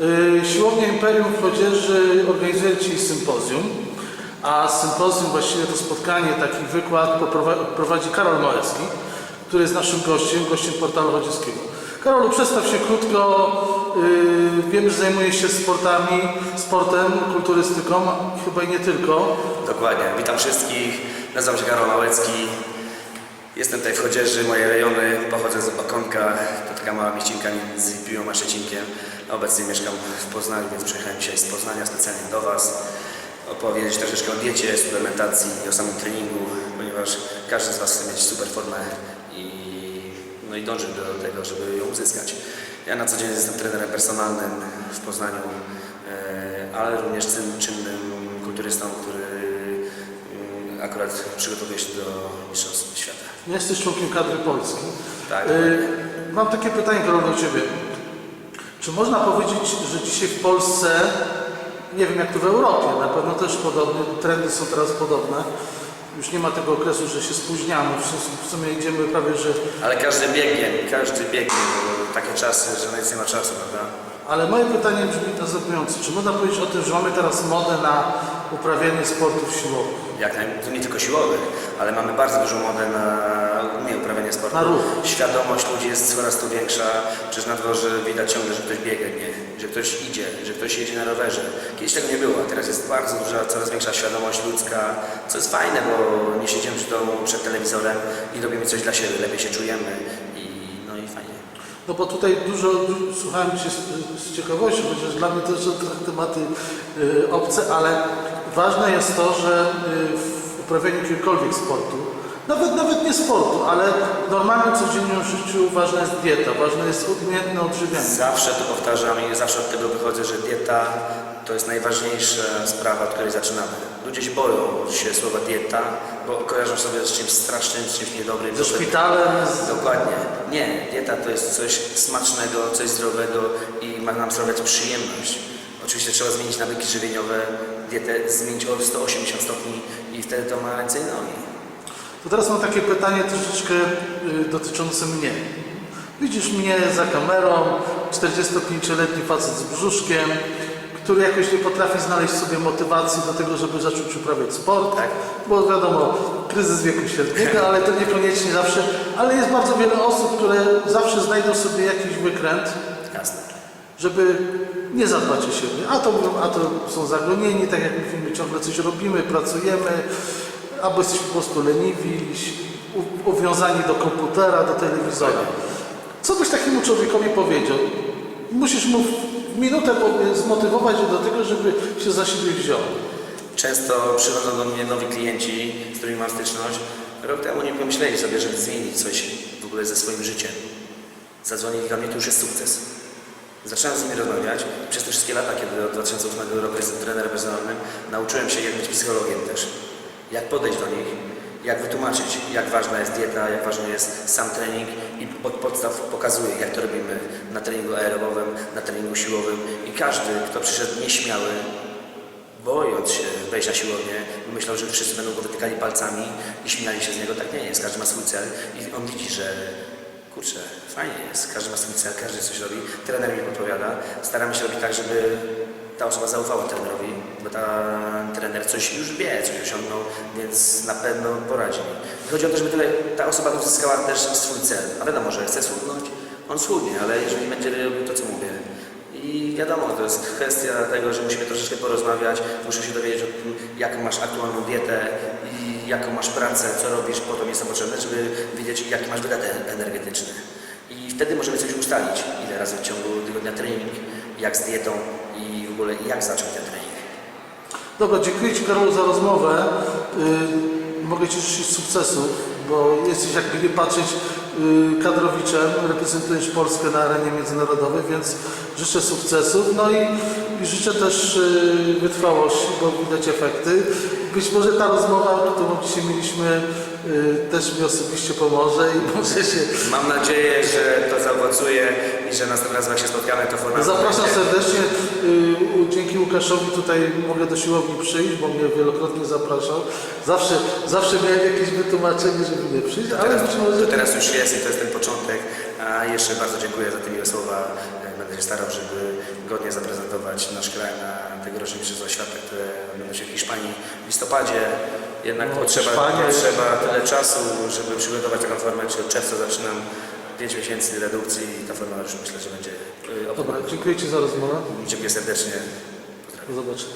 Y, Siłownia Imperium w organizuje dzisiaj sympozjum, a sympozjum, właściwie to spotkanie, taki wykład prowadzi Karol Małecki, który jest naszym gościem, gościem portalu chodzieskiego. Karolu, przedstaw się krótko. Y, Wiem, że zajmujesz się sportami, sportem, kulturystyką, chyba i nie tylko. Dokładnie. Witam wszystkich. Nazywam się Karol Małecki. Jestem tutaj w Chodzieży, moje rejony. Pochodzę z Okonka. To taka mała mieścinka między Piłą a Szczecinkiem. Obecnie mieszkam w Poznaniu, więc przyjechałem dzisiaj z Poznania specjalnie do Was. Opowiedzieć troszeczkę o diecie, suplementacji i o samym treningu, ponieważ każdy z Was chce mieć super formę i, no i dąży do tego, żeby ją uzyskać. Ja na co dzień jestem trenerem personalnym w Poznaniu, e, ale również czyn- czynnym kulturystą, który mm, akurat przygotowuje się do Mistrzostw Świata. Jesteś członkiem kadry Polski. Tak. Y, Mam takie pytanie, do Ciebie. Czy można powiedzieć, że dzisiaj w Polsce, nie wiem jak to w Europie, na pewno też podobnie, trendy są teraz podobne, już nie ma tego okresu, że się spóźniamy, w sumie idziemy prawie, że... Ale każdy biegnie, każdy biegnie, bo takie czasy, że nic nie ma czasu, prawda? Ale moje pytanie brzmi następująco. Czy można powiedzieć o tym, że mamy teraz modę na uprawianie sportów siłowych? Jak naj... to nie tylko siłowych, ale mamy bardzo dużą modę na. Na ruch. Świadomość ludzi jest coraz to większa. Przecież na dworze widać ciągle, że ktoś biega, nie? że ktoś idzie, że ktoś jedzie na rowerze. Kiedyś tego nie było, teraz jest bardzo duża, coraz większa świadomość ludzka, co jest fajne, bo nie siedzimy przy domu przed telewizorem i robimy coś dla siebie, lepiej się czujemy i no i fajnie. No bo tutaj dużo, du- słuchałem Cię z, z ciekawością, chociaż dla mnie też są tematy y, obce, ale ważne jest to, że y, w uprawianiu jakiegokolwiek sportu, nawet, nawet nie sportu, ale w normalnym codziennym życiu ważna jest dieta, ważne jest umiejętne odżywianie. Zawsze to powtarzam i zawsze od tego wychodzę, że dieta to jest najważniejsza sprawa, od której zaczynamy. Ludzie się boją się słowa dieta, bo kojarzą sobie z czymś strasznym, z czymś niedobrym. Ze szpitalem, Dokładnie. Nie, dieta to jest coś smacznego, coś zdrowego i ma nam sprawiać przyjemność. Oczywiście trzeba zmienić nawyki żywieniowe, dietę zmienić o 180 stopni i wtedy to ma ręce i nogi. To teraz mam takie pytanie troszeczkę y, dotyczące mnie. Widzisz mnie za kamerą, 45-letni facet z brzuszkiem, który jakoś nie potrafi znaleźć sobie motywacji do tego, żeby zacząć uprawiać sport. Tak. Bo wiadomo, kryzys wieku średniego, ale to niekoniecznie zawsze. Ale jest bardzo wiele osób, które zawsze znajdą sobie jakiś wykręt, Jasne. żeby nie zadbać o siebie. A to, a to są zagonieni, tak jak mówimy, ciągle coś robimy, pracujemy, albo jesteśmy po prostu leniwi, uwiązani do komputera, do telewizora. Co byś takiemu człowiekowi powiedział? Musisz mu minutę zmotywować do tego, żeby się za siebie wziął. Często przychodzą do mnie nowi klienci, z którymi mam styczność. Rok temu nie pomyśleli sobie, żeby zmienić coś w ogóle ze swoim życiem. Zadzwonili do mnie, to już jest sukces. Zacząłem z nimi rozmawiać. Przez te wszystkie lata, kiedy od 2008 roku jestem trenerem personalnym, nauczyłem się jak być psychologiem też. Jak podejść do nich, jak wytłumaczyć, jak ważna jest dieta, jak ważny jest sam trening i od podstaw pokazuję, jak to robimy na treningu aerobowym, na treningu siłowym i każdy, kto przyszedł nieśmiały, bojąc się wejść na siłownię, myślał, że wszyscy będą go wytykali palcami i śmiali się z niego. Tak nie jest. Każdy ma swój cel i on widzi, że kurczę, fajnie jest. Każdy ma swój cel, każdy coś robi. Trener mi podpowiada. Staramy się robić tak, żeby ta osoba zaufała trenerowi, bo ta trener coś już wie, coś osiągnął, więc na pewno poradzi mi. Chodzi o to, żeby tyle, ta osoba uzyskała też swój cel. A wiadomo, że chce schudnąć, on schudnie, ale jeżeli będzie robił to, co mówię, i wiadomo, to jest kwestia tego, że musimy troszeczkę porozmawiać, muszę się dowiedzieć o tym, jaką masz aktualną dietę i jaką masz pracę, co robisz, po to mi jest to potrzebne, żeby wiedzieć, jaki masz wydatek energetyczny. I wtedy możemy coś ustalić, ile razy w ciągu tygodnia trening, jak z dietą i w ogóle jak zacząć ten trening. Dobra, dziękuję Ci Karolu za rozmowę. Yy, mogę Ci życzyć sukcesów, bo jesteś jakby nie patrzeć yy, kadrowiczem, reprezentujesz Polskę na arenie międzynarodowej, więc życzę sukcesów. No i, i życzę też yy, wytrwałości, bo widać efekty. Być może ta rozmowa, którą dzisiaj mieliśmy, też mi osobiście pomoże i może się... Mam nadzieję, że to zaowocuje i że następnym razem jak się spotkamy, to forma... Zapraszam serdecznie. U- dzięki Łukaszowi tutaj mogę do siłowni przyjść, bo mnie wielokrotnie zapraszał. Zawsze, zawsze miałem jakieś wytłumaczenie, żeby nie przyjść, ale Teraz, być może... to teraz już jest i to jest ten początek. A jeszcze bardzo dziękuję za te miłe słowa. E, Będę się starał, żeby godnie zaprezentować nasz kraj na tegorocznym Mistrzostwach Świata, które będą się w Hiszpanii w listopadzie. Jednak No, potrzeba, Hiszpania potrzeba tyle czasu, żeby przygotować taką formę. Od czerwca zaczynam 5 miesięcy redukcji i ta forma już myślę, że będzie y, Dobra, dziękuję Ci za rozmowę. Dziękuję serdecznie. Do zobaczenia.